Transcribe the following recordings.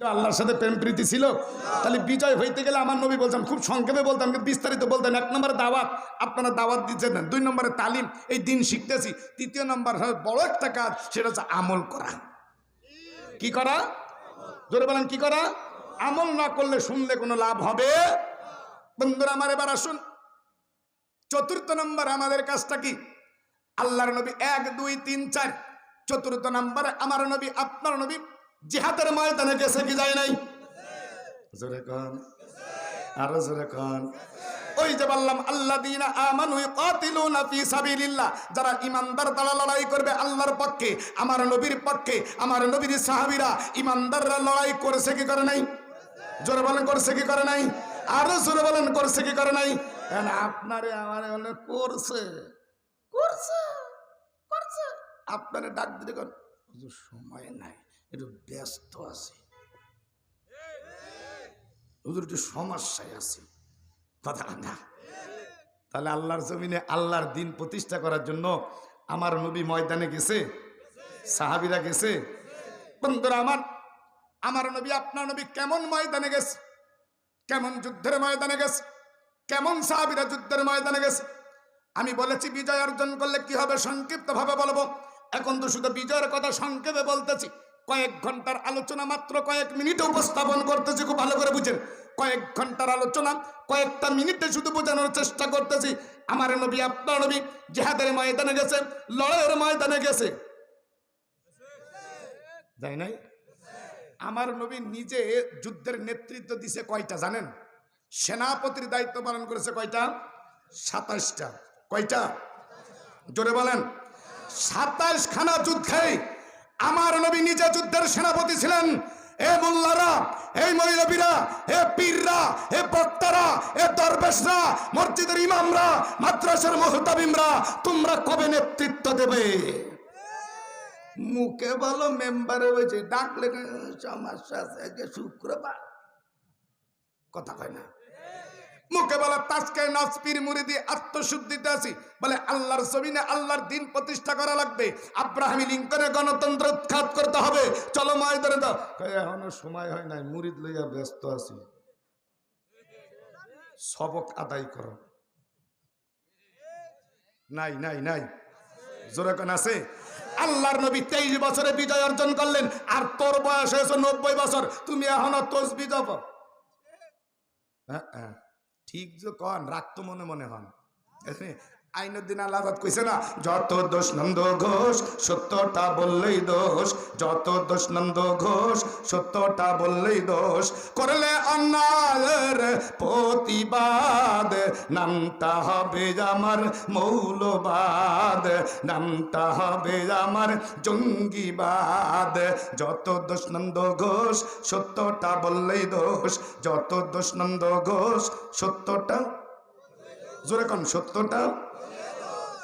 আল্লাহর সাথে প্রেম প্রীতি ছিল। তাহলে বিজয় হইতে গেলে আমার নবী বলতাম, খুব সংক্ষেপে বলতাম, কিন্তু বিস্তারিত বলতেন এক নম্বরে দাওয়াত, আপনারা দাওয়াত দিচ্ছেন দুই নম্বরে তালিম, এই দিন শিখতেছি। তৃতীয় নম্বর বড় একটা কাজ, সেটা হচ্ছে আমল করা। কি করা? জোরে বলেন, কি করা? আমল না করলে শুনলে কোনো লাভ হবে? বন্ধুরা আমার এবার আসুন। চতুর্থ নম্বর আমাদের কাজটা কি? আল্লাহর নবী এক, দুই, তিন, চার। চতুর্থ নম্বরে আমার নবী, আপনার নবী জিহাদের ময়দানে গেছে কি যায় নাই? ওই যে আল্লাহ যারা ইমানদার তারা লড়াই করবে আল্লাহর পক্ষে, আমার নবীর পক্ষে, আমার লড়াই করেছে কি করে নাই? জোরে বলেন, করছে কি করে নাই? আরও জোরে বলেন, করছে কি করে নাই? আপনারে করছে। করছে। করছে। আপনারে ডাক কর সময় নাই। একটু ব্যস্ত আছে। হুজুর একটু সমস্যায় আছে। কথা না। তাহলে আল্লাহর জমিনে আল্লাহর দিন প্রতিষ্ঠা করার জন্য আমার নবী ময়দানে গেছে, সাহাবিরা গেছে। বন্ধুরা আমার আমার নবী, আপনার নবী কেমন ময়দানে গেছে? কেমন যুদ্ধের ময়দানে গেছে? কেমন সাহাবিরা যুদ্ধের ময়দানে গেছে? আমি বলেছি, বিজয় অর্জন করলে কি হবে? সংক্ষিপ্ত ভাবে বলব। এখন তো শুধু বিজয়ের কথা সংক্ষেপে বলতেছি। কয়েক ঘণ্টার আলোচনা মাত্র কয়েক মিনিটে উপস্থাপন করতেছি, খুব ভালো করে বুঝেন। কয়েক ঘণ্টার আলোচনা, কয়েকটা মিনিটে শুধু বোঝানোর চেষ্টা করতেছি। আমার নবী, আপনার নবী জেহাদের ময়দানে গেছে, লড়াইয়ের ময়দানে গেছে। যাই নাই? আমার নবী নিজে যুদ্ধের নেতৃত্ব দিছে কয়টা জানেন? সেনাপতির দায়িত্ব পালন করেছে কয়টা? সাতাশটা। কয়টা? জোরে বলেন। সাতাশ খানা যুদ্ধে আমার নবী নিজে যুদ্ধের সেনাপতি ছিলেন। এ মোল্লারা, এই মৈলবীরা এ পীররা, এ বক্তারা, এ দরবেশরা, মসজিদের ইমামরা, মাদ্রাসার মোহতাবিমরা তোমরা কবে নেতৃত্ব দেবে? মুখে বলো, মেম্বারে হয়েছে ডাকলে সমস্যা শুক্রবার। কথা কয় না। মুখে বলে, তাজকে নাসপির মুরিদি আত্মশুদ্ধিতে আছি। বলে, আল্লাহর জমিনে আল্লাহর দিন প্রতিষ্ঠা করা লাগবে। আব্রাহামি লিঙ্কনের গণতন্ত্র উৎখাত করতে হবে। চলো ময়দানে দাও এখনও সময় হয় নাই, মুরিদ লইয়া ব্যস্ত আছি। সবক আদায় করো। নাই নাই নাই। জোরাকন আছে? আল্লাহর নবী তেইশ বছরে বিজয় অর্জন করলেন, আর তোর বয়স হয়েছে নব্বই বছর। তুমি এখনও তসবি যাব হ্যাঁ হ্যাঁ। ঠিক যে কন রাখতো মনে মনে হন। আইনুদ্দিন আল্লাহ কইছে না, যত দোষ নন্দ ঘোষ, সত্যটা বললেই দোষ। যত দোষ নন্দ ঘোষ, সত্যটা বললেই দোষ। করলে অন্যায়ের প্রতিবাদ, নামটা হবে আমার মৌলবাদ। নামটা হবে আমার জঙ্গিবাদ। যত দোষ নন্দ ঘোষ, সত্যটা বললেই দোষ। যত দোষ নন্দ ঘোষ, সত্যটা জোরে কন, সত্যটা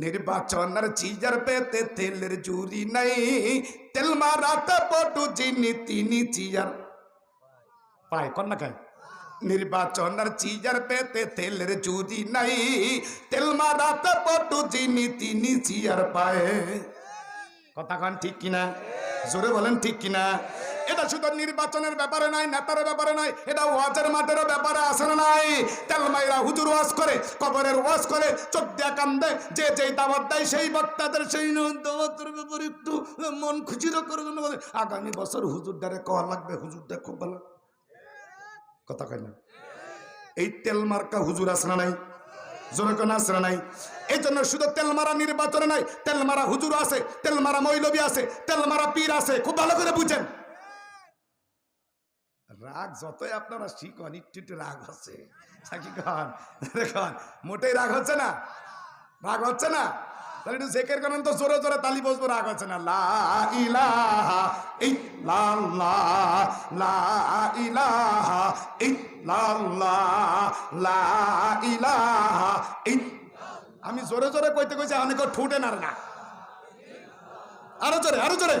নির্বাচনের চিজার পেতে তেলের জুরি নাই। তেল মারাতে পটু যিনি তিনি চিয়ার পায় কন্যা খায় নির্বাচনের চিজার পেতে তেলের জুরি নাই। তেল মারাতে পটু যিনি তিনি চিয়ার পায়। কথা কন ঠিক কিনা? জোরে বলেন ঠিক কিনা? এটা শুধু নির্বাচনের ব্যাপারে নাই, নেতার ব্যাপারে নাই, এটা ওয়াজের মাঠের ব্যাপারে আসে নাই? তেলমাইরা হুজুর ওয়াজ করে, কবরের ওয়াজ করে চোখ দিয়া কান্দে, যে যেই দাওয়াত দেয় সেই বক্তাদের সেই ব্যাপারে একটু মন খুশিরও করবেন আগামী বছর হুজুর দ্বারে কওয়া লাগবে হুজুর দেখ খুব ভালো কথা কয় না? এই তেল মার্কা হুজুর আছে না নাই? জনগণ আছে না নাই? এই জন্য শুধু নির্বাচনে নাই তেলমারা হুজুর আছে তেলমারা মৈলবী আছে তেলমারা পীর আছে, খুব ভালো করে বুঝেন। রাগ যতই আপনারা শিখন একটু রাগ হচ্ছে সাকি খান দেখুন মোটেই রাগ হচ্ছে না? রাগ হচ্ছে না? তাহলে একটু জেকের করেন তো, জোরে জোরে তালি বসবো, রাগ হচ্ছে না। লা ইলাহা ইল্লাল্লাহ, লা ইলাহা ইল্লাল্লাহ, লা ইলাহা ইল- আমি জোরে জোরে কইতে কইছি অনেক ঠুটে না। আরও জোরে আরও জোরে।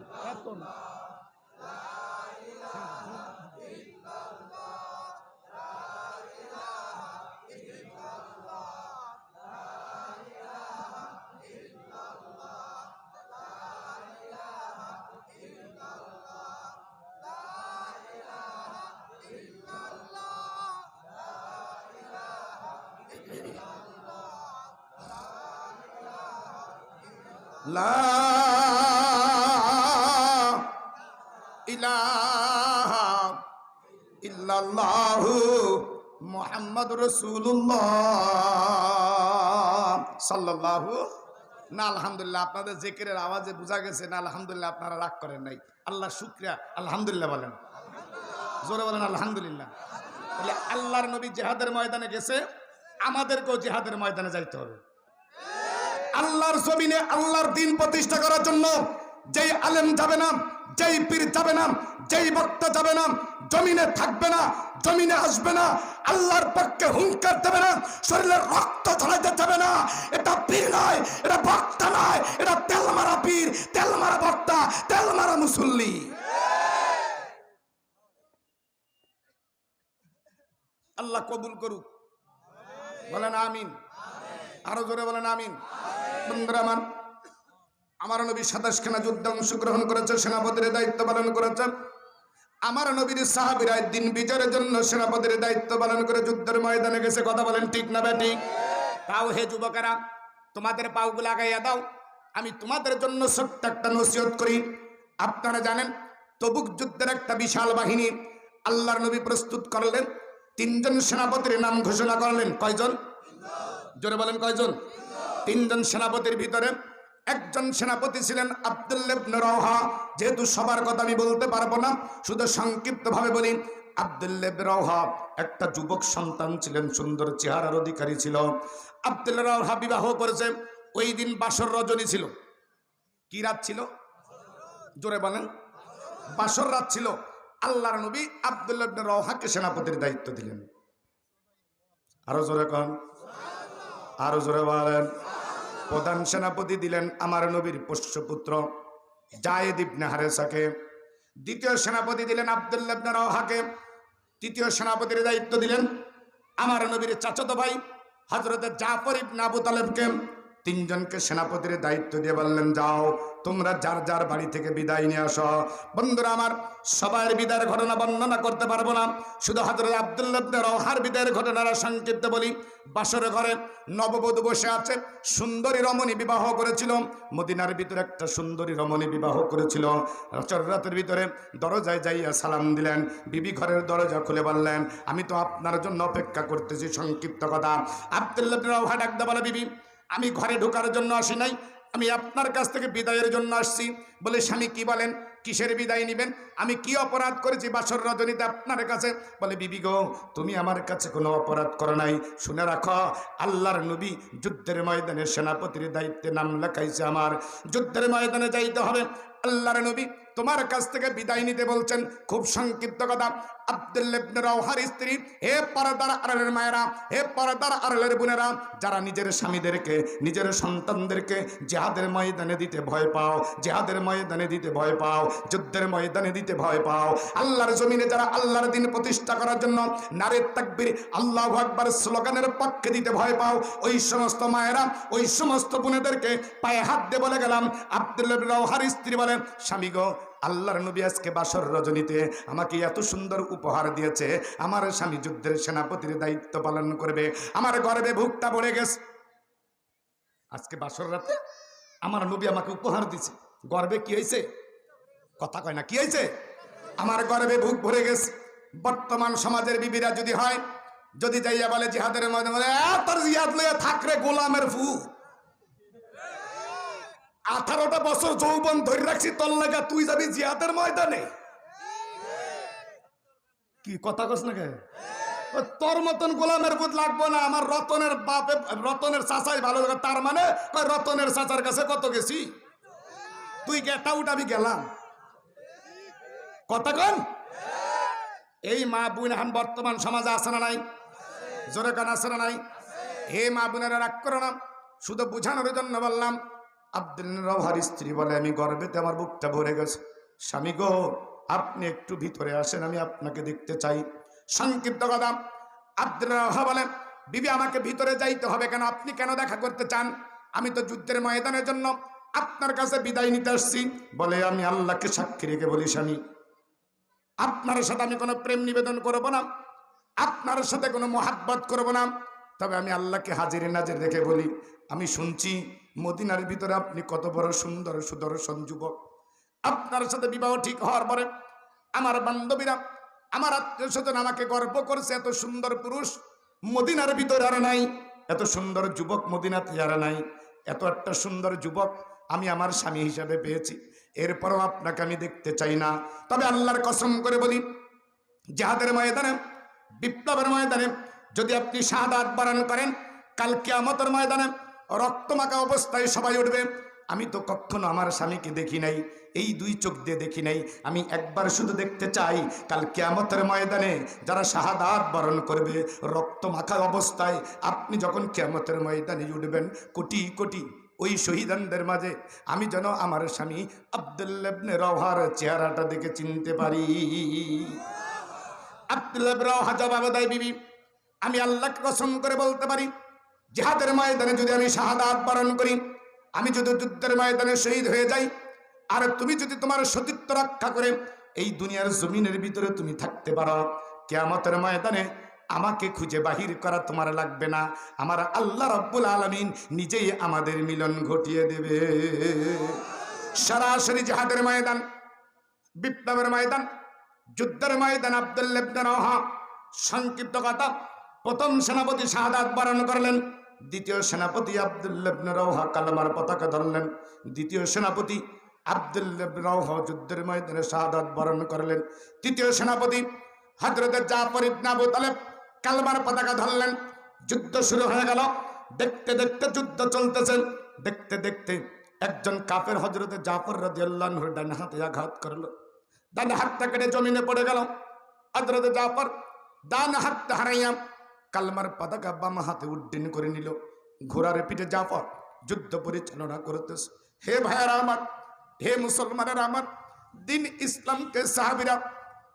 লা ইলাহা ইল্লাল্লাহু মুহাম্মাদুর রাসূলুল্লাহ। সাল্লাল্লাহু। না, আলহামদুলিল্লাহ, আপনাদের জিকিরের আওয়াজে বোঝা গেছে না, আলহামদুলিল্লাহ, আপনারা রাগ করেন নাই। আল্লাহ শুক্রিয়া, আলহামদুলিল্লাহ বলেন। জোরে বলেন, আলহামদুলিল্লাহ। তাহলে আল্লাহর নবী জেহাদের ময়দানে গেছে, আমাদেরকেও জেহাদের ময়দানে যাইতে হবে। আল্লাহর জমিনে আল্লাহর দিন প্রতিষ্ঠা করার জন্য যেই আলেম যাবে না, যেই পীর যাবে না, যেই বক্তা যাবে না, জমিনে থাকবে না, জমিনে আসবে না, আল্লাহর পক্ষে হুঙ্কার দেবে না শরীরের রক্ত ছড়াইতে যাবে না, এটা পীর নয়, এটা বক্তা নয়, এটা তেল মারা পীর, তেল মারা বক্তা, তেল মারা মুসল্লি। আল্লাহ কবুল করুক। বলেন আমিন। আরও জোরে বলেন আমিন। বন্ধুরা আমার নবী সাতাশ খানা যুদ্ধে অংশগ্রহণ করেছে, সেনাপতির দায়িত্ব পালন করেছে। আমার নবীর সাহাবিরা দিন বিজয়ের জন্য সেনাপতির দায়িত্ব পালন করে যুদ্ধের ময়দানে গেছে। কথা বলেন ঠিক না ব্যাটি তাও হে যুবকেরা, তোমাদের পাওগুলো আগাইয়া দাও। আমি তোমাদের জন্য ছোট্ট একটা নসিহত করি। আপনারা জানেন, তবুক যুদ্ধের একটা বিশাল বাহিনী আল্লাহর নবী প্রস্তুত করলেন। তিনজন সেনাপতির নাম ঘোষণা করলেন। কয়জন? জোরে বলেন কয়জন? তিনজন সেনাপতির ভিতরে একজন সেনাপতি ছিলেন আব্দুল্লেবন রওহা। যেহেতু সবার কথা আমি বলতে পারব না, শুধু সংক্ষিপ্ত ভাবে বলি আব্দুল্লেব রওহা একটা যুবক সন্তান ছিলেন, সুন্দর চেহারার অধিকারী ছিল। আব্দুল্লাহ রওহা বিবাহ করেছে, ওই দিন বাসর রজনী ছিল। কি রাত ছিল? জোরে বলেন। বাসর রাত ছিল। আল্লাহর নবী আব্দুল্লাহ রওহাকে সেনাপতির দায়িত্ব দিলেন। আরও জোরে কন। আরও জোরে বলেন। প্রধান সেনাপতি দিলেন আমার নবীর পোষ্যপুত্র জায়েদ ইবনে হারেসাকে। দ্বিতীয় সেনাপতি দিলেন আব্দুল্লাহ ইবনে রওহাকে। তৃতীয় সেনাপতির দায়িত্ব দিলেন আমার নবীর চাচাতো ভাই হজরত জাফর ইবনে আবু তালেবকে। তিনজনকে সেনাপতির দায়িত্ব দিয়ে বললেন, যাও, তোমরা যার যার বাড়ি থেকে বিদায় নিয়ে আসো। বন্ধুরা, আমার সবার বিদায়ের ঘটনা বর্ণনা করতে পারব না। শুধু হজরত আবদুল্লাহ রহার বিদায়ের ঘটনাটা সংক্ষিপ্ত বলি। বাসর ঘরে নববধূ বসে আছে, সুন্দরী রমণী বিবাহ করেছিল। মদিনার ভিতরে একটা সুন্দরী রমণী বিবাহ করেছিল। রাতের ভিতরে দরজায় যাইয়া সালাম দিলেন। বিবি ঘরের দরজা খুলে বললেন, আমি তো আপনার জন্য অপেক্ষা করতেছি, সংক্ষিপ্ত কথা। আবদুল্লাহ রহা ডাকতে বলে, বিবি আমি ঘরে ঢোকার জন্য আসি নাই। আমি আপনার কাছ থেকে বিদায়ের জন্য আসছি। বলে স্বামী কি বলেন? কিসের বিদায় নেবেন? আমি কি অপরাধ করেছি বাসর রজনীতে আপনার কাছে? বলে, বিবি গো, তুমি আমার কাছে কোনো অপরাধ করো নাই। শুনে রাখো, আল্লাহর নবী যুদ্ধের ময়দানে সেনাপতির দায়িত্বে নাম লেখাইছে আমার। যুদ্ধের ময়দানে যাইতে হবে। আল্লাহর নবী তোমার কাছ থেকে বিদায় নিতে বলছেন। খুব সংক্ষিপ্ত কথা। ভয় পাও আল্লাহর জমিনে যারা আল্লাহর দিন প্রতিষ্ঠা করার জন্য নারীর তাকবির, আল্লাহ আকবার স্লোগানের পক্ষে দিতে ভয় পাও, ওই সমস্ত মায়েরা, ওই সমস্ত বোনেদেরকে পায়ে হাত দিয়ে বলে গেলাম। আব্দুল্লাহার স্ত্রী বলেন স্বামী গো আল্লাহর নবী আজকে বাসর রজনীতে আমাকে এত সুন্দর উপহার দিয়েছে। আমার স্বামী যুদ্ধের সেনাপতির দায়িত্ব পালন করবে। আমার গর্বে ভুকটা পড়ে গেছে। আজকে বাসর রাতে আমার নবী আমাকে উপহার দিছে গর্বে কি হয়েছে? কথা কয় না কি হয়েছে? আমার গর্বে ভুক ভরে গেছে। বর্তমান সমাজের বিবিরা যদি হয় যদি যাইয়া বলে জিহাদের মধ্যে বলে "এ, তোর জিহাদ লইয়া থাকরে গোলামের ফু আঠারোটা বছর যৌবন ধরে রাখছি, তোর লাগা তুই যাবি জিহাদের ময়দানে? কি কথা কস না তোর মতন গোলামের বুধ লাগবো না, আমার রতনের বাপে, রতনের চাচাই ভালো লাগে, তার মানে রতনের চাচার কাছে কত গেছি? তুই গেটা আউট আমি গেলাম। কথা কন? এই মা বোন এখন বর্তমান সমাজে আসে না নাই? জোরে কান আছে না নাই? হে মা বোনেরা রাগ করো শুধু বুঝানোর জন্য বললাম আব্দুল স্ত্রী বলে, আমি গর্বেতে আমার বুকটা ভরে গেছে। স্বামী গো, আপনি একটু ভিতরে আসেন, আমি আপনাকে দেখতে চাই। সংক্ষিপ্ত কথা আব্দুল বলেন, বিবি, আমাকে ভিতরে যাইতে হবে কেন? আপনি কেন দেখা করতে চান? আমি তো যুদ্ধের ময়দানের জন্য আপনার কাছে বিদায় নিতে আসছি। বলে, আমি আল্লাহকে সাক্ষী রেখে বলি, স্বামী, আপনার সাথে আমি কোনো প্রেম নিবেদন করব না। আপনার সাথে কোনো মোহাব্বত করব না। তবে আমি আল্লাহকে হাজির নাজির রেখে বলি আমি শুনছি মদিনার ভিতরে আপনি কত বড় সুন্দর সুদর্শন যুবক। আপনার সাথে বিবাহ ঠিক হওয়ার পরে আমার বান্ধবীরা, আমার আত্মীয় স্বজন আমাকে গর্ব করছে, এত সুন্দর পুরুষ মদিনার ভিতরে আর নাই, এত সুন্দর যুবক মদিনাতে আর নাই, এত একটা সুন্দর যুবক আমি আমার স্বামী হিসাবে পেয়েছি, এরপরও আপনাকে আমি দেখতে চাই না। তবে আল্লাহর কসম করে বলি যাহাদের ময়দানে, বিপ্লবের ময়দানে যদি আপনি শাহাদাত বারণ করেন, কাল কিয়ামতের ময়দানে রক্তমাখা অবস্থায় সবাই উঠবে। আমি তো কখনো আমার স্বামীকে দেখি নাই, এই দুই চোখ দিয়ে দেখি নাই। আমি একবার শুধু দেখতে চাই, কাল কেয়ামতের ময়দানে যারা শাহাদাত বরণ করবে রক্ত মাখা অবস্থায় আপনি যখন কিয়ামতের ময়দানে উঠবেন, কোটি কোটি ওই শহীদানদের মাঝে, আমি যেন আমার স্বামী আবদুল্লাবনে রওহার চেহারাটা দেখে চিনতে পারি। আবদুল্লাহ রওহা জবাব দেয়, বিবি, আমি আল্লাহকে কসম করে বলতে পারি জিহাদের ময়দানে যদি আমি শাহাদাত বরণ করি, আমি যদি যুদ্ধের ময়দানে শহীদ হয়ে যাই, আর তুমি যদি তোমার সতীত্ব রক্ষা করে এই দুনিয়ার জমিনের ভিতরে তুমি থাকতে পারো, কেয়ামতের ময়দানে আমাকে খুঁজে বাহির করা তোমার লাগবে না। আমার আল্লাহ রব্বুল আলমিন নিজেই আমাদের মিলন ঘটিয়ে দেবে। সরাসরি জাহাদের ময়দান, বিপ্লবের ময়দান, যুদ্ধের ময়দান আবদুল্লাহ সংক্ষিপ্ত কথা, প্রথম সেনাপতি শাহাদাত বরণ করলেন। দ্বিতীয় সেনাপতি আবদুল্লাবনে রওহা কালামার পতাকা ধরলেন। দ্বিতীয় সেনাপতি আবদুল্লাবনে রওহা যুদ্ধের ময়দানে শাহাদাত বরণ করলেন। তৃতীয় সেনাপতি হজরত জাফর ইবনে আবু তালেব কালমার পতাকা ধরলেন। যুদ্ধ শুরু হয়ে গেল। দেখতে দেখতে যুদ্ধ চলতেছে। দেখতে দেখতে একজন কাফের হজরতে জাফর রাদিয়াল্লাহুর ডান হাতে আঘাত করল। ডান হাতটা কেটে জমিনে পড়ে গেল। হজরতে জাফর ডান হাতটা হারাইয়া কালমার পতাকা বাম হাতে উড্ডীন করে নিল। ঘোড়ার পিঠে জাফর যুদ্ধ পরিচালনা করতেছে। হে ভাইয়ারা আমার, হে মুসলমানের আমার, দিন ইসলামকে সাহাবিরা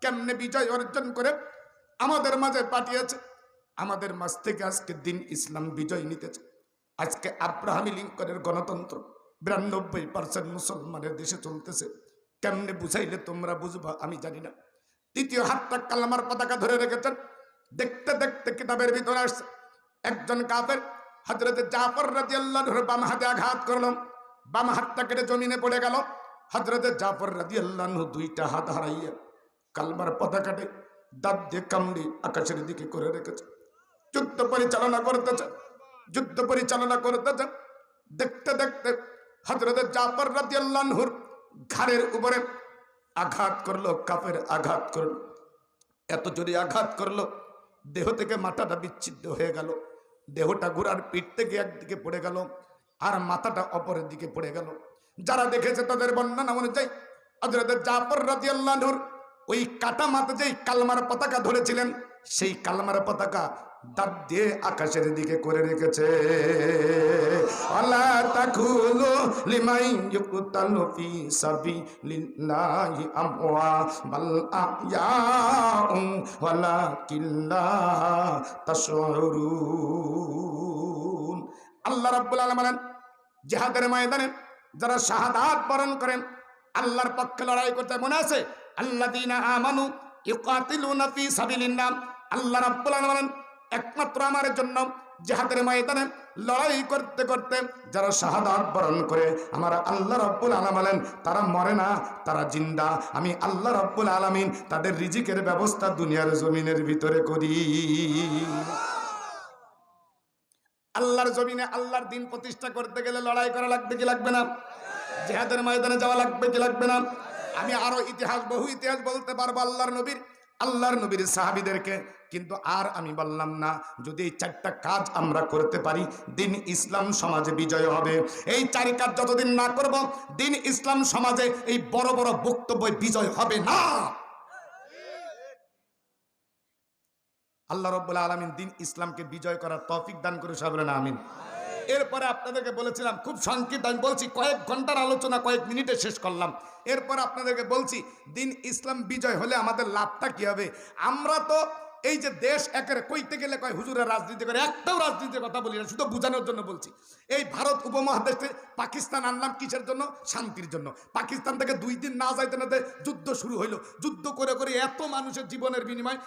কেমনে বিজয় অর্জন করে আমাদের মাঝে পাঠিয়েছে? আমাদের মাঝ থেকে আজকে দিন ইসলাম বিজয় নিতেছে। আজকে আব্রাহামি লিঙ্কনের গণতন্ত্র বিরানব্বই পার্সেন্ট মুসলমানের দেশে চলতেছে। কেমনে বুঝাইলে তোমরা বুঝবা আমি জানি না। তৃতীয় হাতটা কালামার পতাকা ধরে রেখেছেন। দেখতে দেখতে কিতাবের ভিতরে আসছে। একজন কাফের হজরত জাফর রাজি আল্লাহর বাম হাতে আঘাত করলাম বাম হাতটা কেটে জমিনে পড়ে গেল। হজরত জাফর রাজি আল্লাহ দুইটা হাত হারাইয়া কালমার পতাকাটে দাঁত দিয়ে কামড়ি আকাশের দিকে করে রেখেছে। যুদ্ধ পরিচালনা করতেছে। যুদ্ধ পরিচালনা করতেছে। দেখতে দেখতে হজরত জাফর রাজি আল্লাহর ঘাড়ের উপরে আঘাত করল কাপের আঘাত করল। এত জোরে আঘাত করল দেহ থেকে মাথাটা বিচ্ছিন্ন হয়ে গেল। দেহটা ঘোড়ার পিঠ থেকে একদিকে পড়ে গেল আর মাথাটা অপরের দিকে পড়ে গেল। যারা দেখেছে তাদের বর্ণনা অনুযায়ী জাফর ওই কাটা মাথা যেই কালমার পতাকা ধরেছিলেন, সেই কালমার পতাকা দাঁত দিয়ে আকাশের দিকে করে রেখেছে। আলা তাকুলু লিমাই ইউকতালু ফি সাবিলিল্লাহি আমওয়া বাল আহয়াউ ওয়ালাকিল্লা তাশউরুন। আল্লাহ রাব্বুল আলামিন জিহাদের ময়দানে যারা শাহাদাত বরণ করেন, আল্লাহর পক্ষে লড়াই করতে মনে আছে? আল্লাযীনা আমানু ইউকাতিলুনা ফি সাবিলিল্লাহ। আল্লাহ রাব্বুল আলামিন একমাত্র আমার জন্য জিহাদের ময়দানে লড়াই করতে করতে যারা শাহাদাত বরণ করে, আমার আল্লাহ রব্বুল আলামিন তারা মরে না, তারা জিন্দা। আমি আল্লাহ রব্বুল আলামিন তাদের রিজিকের ব্যবস্থা দুনিয়ার জমিনের ভিতরে করি। আল্লাহর জমিনে আল্লাহর দিন প্রতিষ্ঠা করতে গেলে লড়াই করা লাগবে কি লাগবে না? জেহাদের ময়দানে যাওয়া লাগবে কি লাগবে না? আমি আরও ইতিহাস, বহু ইতিহাস বলতে পারব আল্লাহর নবীর আল্লাহর নবীর সাহাবিদেরকে, কিন্তু আর আমি বললাম না, যদি এই চারটা কাজ আমরা করতে পারি, দিন ইসলাম সমাজে বিজয় হবে। এই চারি কাজ যতদিন না করব, দিন ইসলাম সমাজে এই বড় বড় বক্তব্য বিজয় হবে না। আল্লাহ রব্বুল আলমিন দিন ইসলামকে বিজয় করার তফিক দান করে সব আমিন। এরপরে আপনাদেরকে বলেছিলাম, খুব সংক্ষিপ্ত, আমি বলছি কয়েক ঘণ্টার আলোচনা, কয়েক মিনিটে শেষ করলাম। এরপর আপনাদেরকে বলছি, দিন ইসলাম বিজয় হলে আমাদের লাভটা কি হবে? আমরা তো এই যে দেশ একের কইতে গেলে কয়, হুজুরের রাজনীতি করে, একটাও রাজনীতির কথা বলি না, শুধু বোঝানোর জন্য বলছি। এই ভারত উপমহাদেশে পাকিস্তান আনলাম কিসের জন্য? শান্তির জন্য। পাকিস্তান থেকে দুই দিন না যাইতে না যুদ্ধ শুরু হইল। যুদ্ধ করে করে এত মানুষের জীবনের বিনিময়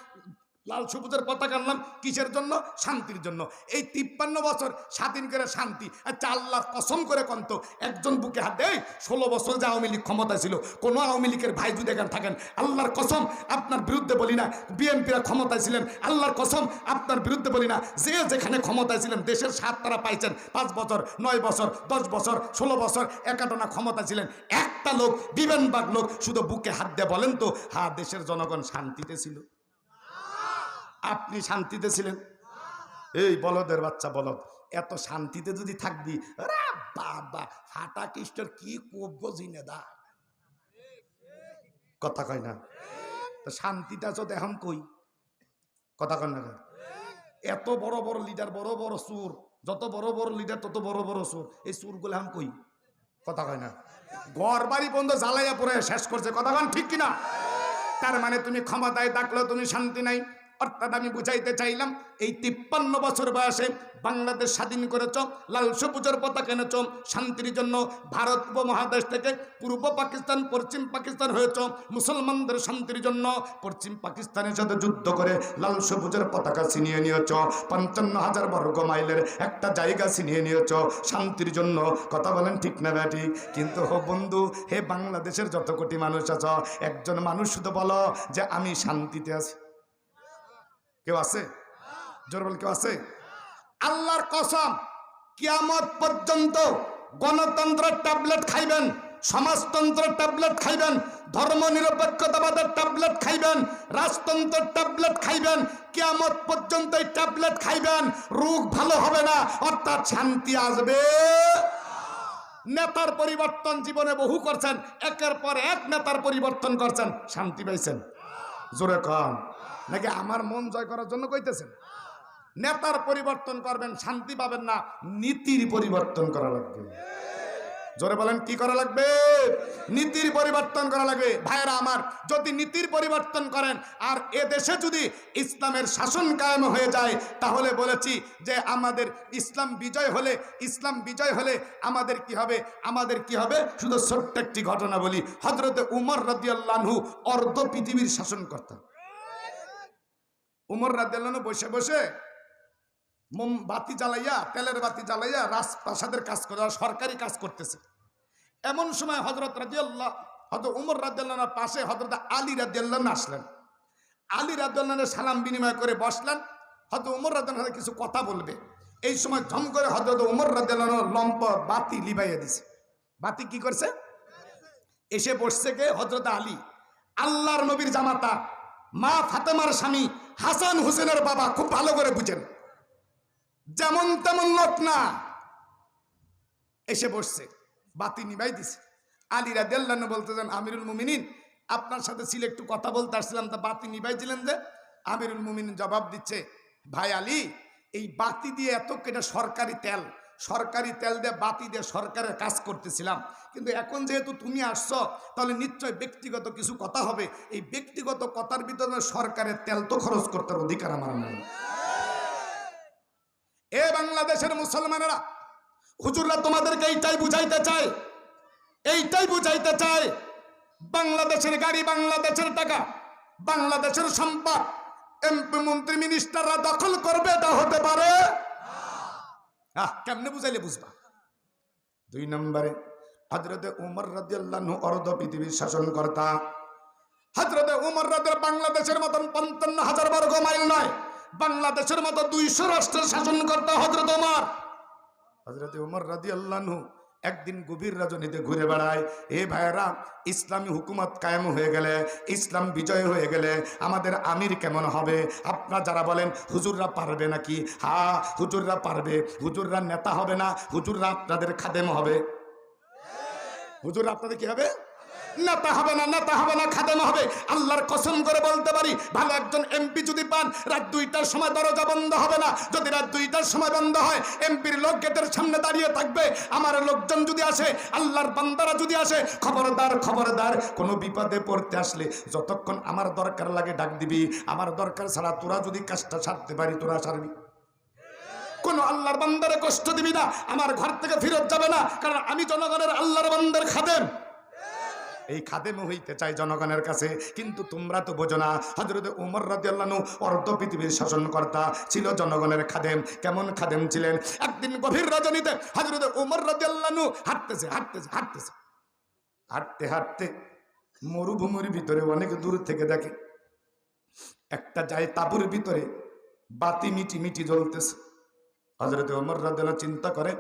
লাল সবুজের পতাকা আনলাম কিসের জন্য? শান্তির জন্য। এই তিপ্পান্ন বছর স্বাধীন করে শান্তি আচ্ছা আল্লাহ কসম করে কন্ত। একজন বুকে হাত দেয়, ষোলো বছর যে আওয়ামী লীগ ক্ষমতা ছিল, কোনো আওয়ামী লীগের ভাই যদি এখানে থাকেন, আল্লাহর কসম আপনার বিরুদ্ধে বলি না, বিএনপিরা ক্ষমতায় ছিলেন, আল্লাহর কসম আপনার বিরুদ্ধে বলি না, যে যেখানে ক্ষমতায় ছিলেন, দেশের স্বাদ তারা পাইছেন। পাঁচ বছর, নয় বছর, দশ বছর, ষোলো বছর একাটনা ক্ষমতা ছিলেন। একটা লোক, বিবেনবাগ লোক, শুধু বুকে হাত দিয়ে বলেন তো হা দেশের জনগণ শান্তিতে ছিল। আপনি শান্তিতে ছিলেন? এই বলদের বাচ্চা, বলদ, এত শান্তিতে যদি থাকবি বাবা হাটা খ্রিস্টের কি কোব্য জিনে দা কথা কয় না? শান্তিটা তো এখন কই? কথা কয় না এত বড় বড় লিডার, বড় বড় সুর, যত বড় বড় লিডার, তত বড় বড় সুর, এই সুরগুলো এখন কই? কথা কয় না? ঘর বাড়ি বন্ধ জ্বালাইয়া পরে শেষ করছে, কথা কন ঠিক কিনা? তার মানে তুমি ক্ষমতায় থাকলেও তুমি শান্তি নাই অর্থাৎ আমি বুঝাইতে চাইলাম, এই তিপ্পান্ন বছর বয়সে বাংলাদেশ স্বাধীন করেছ, লাল সবুজের পতাকা এনেছ, শান্তির জন্য ভারত উপমহাদেশ থেকে পূর্ব পাকিস্তান, পশ্চিম পাকিস্তান হয়েছ, মুসলমানদের শান্তির জন্য পশ্চিম পাকিস্তানের সাথে যুদ্ধ করে লাল সবুজের পতাকা ছিনিয়ে নিয়েছ, পঞ্চান্ন হাজার বর্গ মাইলের একটা জায়গা ছিনিয়ে নিয়েছ, শান্তির জন্য। কথা বলেন ঠিক না ব্যাটি কিন্তু হো বন্ধু, হে বাংলাদেশের যত কোটি মানুষ আছ, একজন মানুষ শুধু বলো যে আমি শান্তিতে আছি। কেউ আছে? জোর বল কেউ আছে? আল্লাহর কসম, কিয়ামত পর্যন্ত গণতন্ত্রের ট্যাবলেট খাইবেন, সমাজতন্ত্রের ট্যাবলেট খাইবেন ধর্ম নিরপেক্ষতাবাদের ট্যাবলেট খাইবেন, রাজতন্ত্রের ট্যাবলেট খাইবেন, কিয়ামত পর্যন্ত এই ট্যাবলেট খাইবেন, রোগ ভালো হবে না, অর্থাৎ শান্তি আসবে। নেতার পরিবর্তন জীবনে বহু করছেন, একের পর এক নেতার পরিবর্তন করছেন, শান্তি পাইছেন। জোরে কন। নাকি আমার মন জয় করার জন্য কইতেছেন? নেতার পরিবর্তন করবেন, শান্তি পাবেন না, নীতির পরিবর্তন করা লাগবে। জোরে বলেন, কি করা লাগবে? নীতির পরিবর্তন করা লাগবে। ভাইয়েরা আমার, যদি নীতির পরিবর্তন করেন, আর এ দেশে যদি ইসলামের শাসন কায়েম হয়ে যায়, তাহলে বলেছি যে আমাদের ইসলাম বিজয় হলে, ইসলাম বিজয় হলে আমাদের কি হবে? আমাদের কি হবে? শুধু ছোট্ট একটি ঘটনা বলি। হজরতে উমর রাদিয়াল্লাহু অর্ধ পৃথিবীর শাসন করতেন উমর রাদিয়াল্লাহু বসে বসে মোম বাতি জ্বালাইয়া, তেলের বাতি জ্বালাইয়া রাজপ্রাসাদের কাজ করে সরকারি কাজ করতেছে। এমন সময় হজরত রাজিয়াল্লাহ হজরত উমর রাজিয়াল্লাহর পাশে হজরত আলী রাজিয়াল্লাহ আসলেন। আলী রাজিয়াল্লাহের সালাম বিনিময় করে বসলেন। হয়তো উমর রাজিয়াল্লাহ কিছু কথা বলবে। এই সময় ঝম করে হজরত উমর রাজিয়াল্লাহ লম্প বাতি লিবাইয়া দিছে। বাতি কি করছে? এসে বসছে কে? হজরত আলী। আল্লাহর নবীর জামাতা। মা ফাতেমার স্বামী হাসান হোসেনের বাবা খুব ভালো করে বুঝেন। যেমন তেমন লোক না। এসে বসছে, বাতি নিবাই দিছে। আলী রাদিয়াল্লাহু বলতেছেন আমিরুল মুমিনিন, আপনার সাথে ছিল একটু কথা বলতে আসছিলাম, তা বাতি নিবাইছিলেন যে? আমিরুল মুমিনিন জবাব দিচ্ছে, ভাই আলী, এই বাতি দিয়ে এত কেটে সরকারি তেল সরকারি তেল দিয়ে বাতি দিয়ে সরকারের কাজ করতেছিলাম। কিন্তু এখন যেহেতু তুমি আসছো, তাহলে নিশ্চয় ব্যক্তিগত কিছু কথা হবে। এই ব্যক্তিগত কথার ভিতরে সরকারের তেল তো খরচ করতে অধিকার আমার নাই। এ বাংলাদেশের মুসলমানেরা, হুজুররা তোমাদেরকে এইটাই বুঝাইতে চায়, এইটাই বুঝাইতে চায়, বাংলাদেশের গাড়ি, বাংলাদেশের টাকা, বাংলাদেশের সম্পদ, এমপি, মন্ত্রী, মিনিস্টাররা দখল করবে এটা হতে পারে। আহ, কেমনে বুঝাইলে বুঝবা? দুই নম্বরে হজরতে উমর রাদিয়াল্লাহু অর্ধ পৃথিবীর শাসনকর্তা। হজরতে উমর রাজের বাংলাদেশের মতন পঞ্চান্ন হাজার বর্গ মাইল নয়, বাংলাদেশের মতো দুইশো রাষ্ট্রের শাসনকর্তা হজরত উমর। হজরত উমর রাদি আল্লাহু একদিন গভীর রাজনীতিতে ঘুরে বেড়ায়। এ ভাইয়েরা, ইসলামী হুকুমত কায়েম হয়ে গেলে, ইসলাম বিজয় হয়ে গেলে আমাদের আমির কেমন হবে? আপনারা যারা বলেন, হুজুররা পারবে নাকি? হা, হুজুররা পারবে। হুজুররা নেতা হবে না, হুজুররা আপনাদের খাদেম হবে। হুজুর আপনাদের কি হবে? নেতা হবে না, নেতা হবে না, খাদেম হবে। আল্লাহর কসম করে বলতে পারি, ভালো একজন এমপি যদি পান, রাত দুইটার সময় দরজা বন্ধ হবে না। যদি রাত দুইটার সময় বন্ধ হয়, এমপির লোক গেটের সামনে দাঁড়িয়ে থাকবে। আমার লোকজন যদি আসে, আল্লাহর বান্দারা যদি আসে, খবরদার খবরদার, কোনো বিপদে পড়তে আসলে যতক্ষণ আমার দরকার লাগে ডাক দিবি। আমার দরকার ছাড়া তোরা যদি কাজটা সারতে পারি, তোরা সারবি। কোন আল্লাহর বান্দারে কষ্ট দিবি না, আমার ঘর থেকে ফেরত যাবে না, কারণ আমি জনগণের আল্লাহর বান্দার খাদেম। এই খাদেম হইতে চাই জনগণের কাছে। কিন্তু তোমরা তো বোঝো না হজরত উমর রাদিয়াল্লাহু অর্ধ পৃথিবীর শাসনকর্তা, ছিল জনগণের খাদেম। কেমন খাদেম ছিলেন? একদিন গভীর রজনীতে হজরত উমর রাদিয়াল্লাহু হাঁটতেছে হাঁটতেছে হাঁটতেছে। হাঁটতে হাঁটতে মরুভূমির ভিতরে অনেক দূর থেকে দেখে, একটা যায় তাবুর ভিতরে বাতি মিটি মিটি জ্বলতেছে। হজরত ওমর রাদিয়াল্লাহু চিন্তা করে,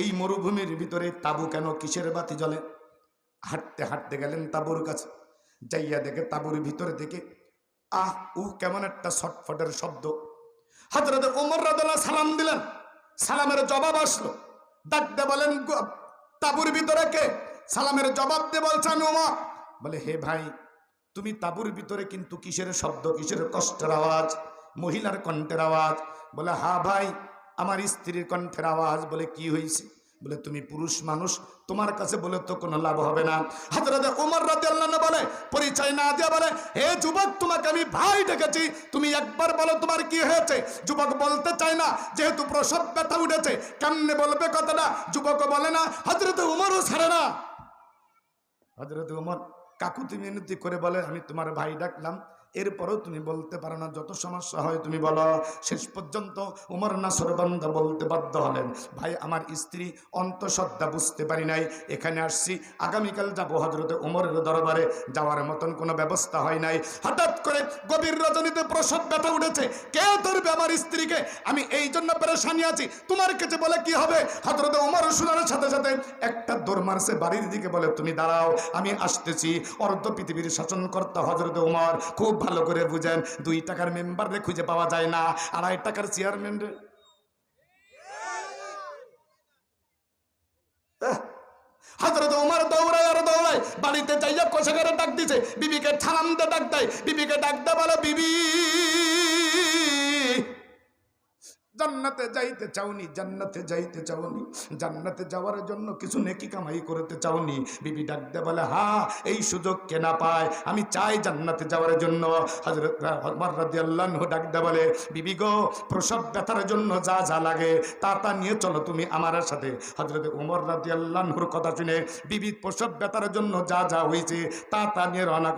এই মরুভূমির ভিতরে তাবু কেন কিসের বাতি জ্বলে? হাঁটতে হাঁটতে গেলেন তাবুর কাছে। যাইয়া দেখে তাবুর ভিতরে থেকে আহ উ কেমন একটা ছটফটের শব্দ। হজরত ওমর রাদিয়াল্লাহু সালাম দিলেন। সালামের জবাব আসলো। ডাকতে বলেন তাবুর ভিতরে কে? সালামের জবাব দিয়ে বলছে, আমি ওমর বলে, হে ভাই, তুমি তাবুর ভিতরে কিন্তু কিসের শব্দ, কিসের কষ্টের আওয়াজ, মহিলার কণ্ঠের আওয়াজ? বলে, হা ভাই, আমার স্ত্রীর কণ্ঠের আওয়াজ। বলে, কি হয়েছে বলে, তুমি পুরুষ মানুষ, তোমার কাছে বলে তো কোনো লাভ হবে না। হাজরাতে ওমর রাদিয়াল্লাহু বলে, পরিচয় না দিয়ে বলে, হে যুবক, তোমাকে আমি ভাই ডেকেছি। তুমি একবার বলো তোমার কি হয়েছে? যুবক বলতে চায় না, যেহেতু প্রসব ব্যথা উঠেছে। কেমনে বলবে কথাটা, যুবক বলে না, হজরতে উমরও ছাড়ে না। হজরত উমর কাকুতি মিনতি করে বলে, আমি তোমার ভাই ডাকলাম এরপরেও তুমি বলতে পারো না, যত সমস্যা হয় তুমি বলো। শেষ পর্যন্ত উমর নাসর নাসরবান্দা বলতে বাধ্য হলেন, ভাই, আমার স্ত্রী অন্তঃসত্ত্বা বুঝতে পারি নাই, এখানে আসছি, আগামীকাল যাব হজরতে উমরের দরবারে, যাওয়ার মতন কোনো ব্যবস্থা হয় নাই। হঠাৎ করে গভীর রজনীতে প্রসব ব্যথা উঠেছে, কে ধরবে আমার স্ত্রীকে? আমি এই জন্য পেরেশানি আছি, তোমার কাছে বলে কি হবে? হজরতে উমর শোনার সাথে সাথে একটা দৌড় মারছে, বাড়ির দিকে বলে, তুমি দাঁড়াও, আমি আসতেছি। অর্ধ পৃথিবীর শাসনকর্তা হজরত উমর খুব ভালো করে বুঝেন। দুই টাকার মেম্বারে খুঁজে পাওয়া যায় না। আড়াই টাকার চেয়ারম্যান হজরত বাড়িতে যাইয়া কোষাগারে ডাক দিছে। বিবিকে ঠানামতে ডাক দেয়। বিবিকে ডাক দে বলো, বিবি! জান্নাতে যাইতে চাওনি, জান্নাতে যাইতে চাওনি। জান্নাতে যাওয়ার জন্য কিছু নেকি কামাই করতে চাওনি। বিবি ডাক দে বলে, হা, এই সুযোগ কেনা পায়? আমি চাই জান্নাতে যাওয়ার জন্য। হজরত রাদিয়াল্লাহু ডাক দে বলে, বিবি গো, প্রসব ব্যথার জন্য যা যা লাগে, তা তা নিয়ে চলো তুমি আমার সাথে। হজরত উমর রাদিয়াল্লাহুর কথা শুনে বিবি প্রসব ব্যথার জন্য যা যা হয়েছে, তা তা নিয়ে রওনা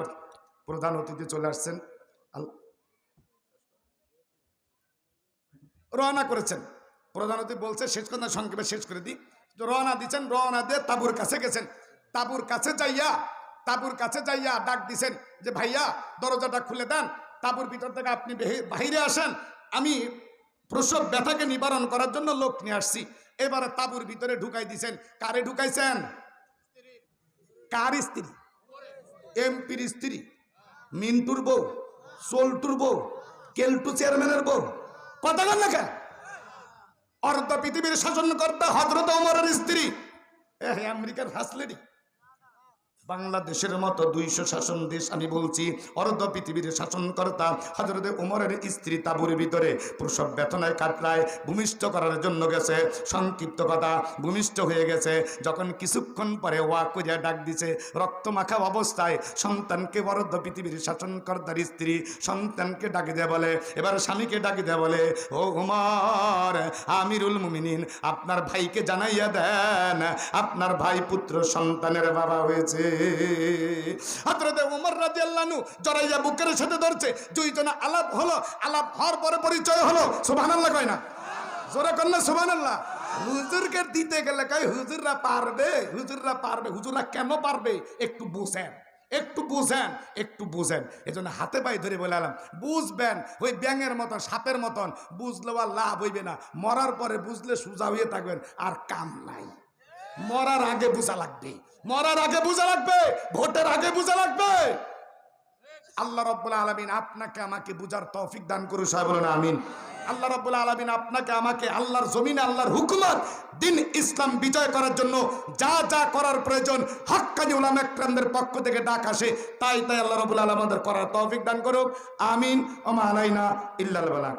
প্রধান অতিথি চলে আসছেন আল- রওনা করেছেন। প্রধানমন্ত্রী বলছে, শেষ কথা সংক্ষেপে শেষ করে দিই। রওনা দিচ্ছেন, রওনা দিয়ে তাবুর কাছে গেছেন। তাবুর কাছে যাইয়া, তাবুর কাছে যাইয়া ডাক দিছেন যে, ভাইয়া, দরজাটা খুলে দেন। তাবুর ভিতর থেকে আপনি বেহে- বাহিরে আসেন। আমি প্রসব ব্যথাকে নিবারণ করার জন্য লোক নিয়ে আসছি। এবারে তাবুর ভিতরে ঢুকাই দিছেন। কারে ঢুকাইছেন? কার স্ত্রী? এমপির স্ত্রী। মিন্টুর বউ, সোল্টুর বউ, কেলটু চেয়ারম্যানের বউ। কথা বল না কেন? অর্ধ পৃথিবীর শাসনকর্তা হজরত ওমরের স্ত্রী। আমেরিকার লেডি বাংলাদেশের মতো দুইশো শাসন দেশ আমি বলছি, অর্ধ পৃথিবীর শাসনকর্তা হজরত উমরের স্ত্রী তাবুর ভিতরে প্রসব বেতনায় কাতরায়, ভূমিষ্ঠ করার জন্য গেছে। সংক্ষিপ্ত কথা, ভূমিষ্ঠ হয়ে গেছে। যখন কিছুক্ষণ পরে ওয়া করিয়া ডাক দিছে, রক্তমাখা অবস্থায় সন্তানকে অর্ধ পৃথিবীর শাসনকর্তার স্ত্রী সন্তানকে ডাকি দেয় বলে, এবার স্বামীকে ডাকি দেয় বলে, ও উমর, আমিরুল মুমিনিন, আপনার ভাইকে জানাইয়া দেন, আপনার ভাই পুত্র সন্তানের বাবা হয়েছে। হযরতে উমর রাদিয়াল্লাহু জড়াইয়া বুকের সাথে ধরছে। দুইজনে আলাপ হলো, আলাপ হওয়ার পরে পরিচয় হলো। সুবহানাল্লাহ কয় না? জোরে কর না, সুবহানাল্লাহ। হুজুরকে দিতে গেলে কয়, হুজুররা পারবে হুজুররা পারবে, হুজুররা কেন পারবে? একটু বুঝেন একটু বুঝেন একটু বুঝেন। এজন্য হাতে পায়ে ধরে বলে আলাম, বুঝবেন, ওই ব্যাঙের মতন, সাপের মতন বুঝলে আর লাভ হইবে না। মরার পরে বুঝলে সোজা হয়ে থাকবেন, আর কাম নাই। মরার আগে বোঝা লাগবে। মরার আগে বোঝা লাগবে, ভোটের আগে বোঝা লাগবে। আল্লাহ রব্বুল আলমিন আপনাকে আমাকে বুঝার তৌফিক দান করু সাহেব আমিন। আল্লাহ রব্বুল আলমিন আপনাকে আমাকে আল্লাহর জমিনে, আল্লাহর হুকুমত দিন ইসলাম বিজয় করার জন্য যা যা করার প্রয়োজন হক্কানি উলাম একরামদের পক্ষ থেকে ডাক আসে। তাই তাই আল্লাহ রব্বুল আলম আমাদের করার তৌফিক দান করুক। আমিন। ওমা আলাইনা ইল্লাল বালাক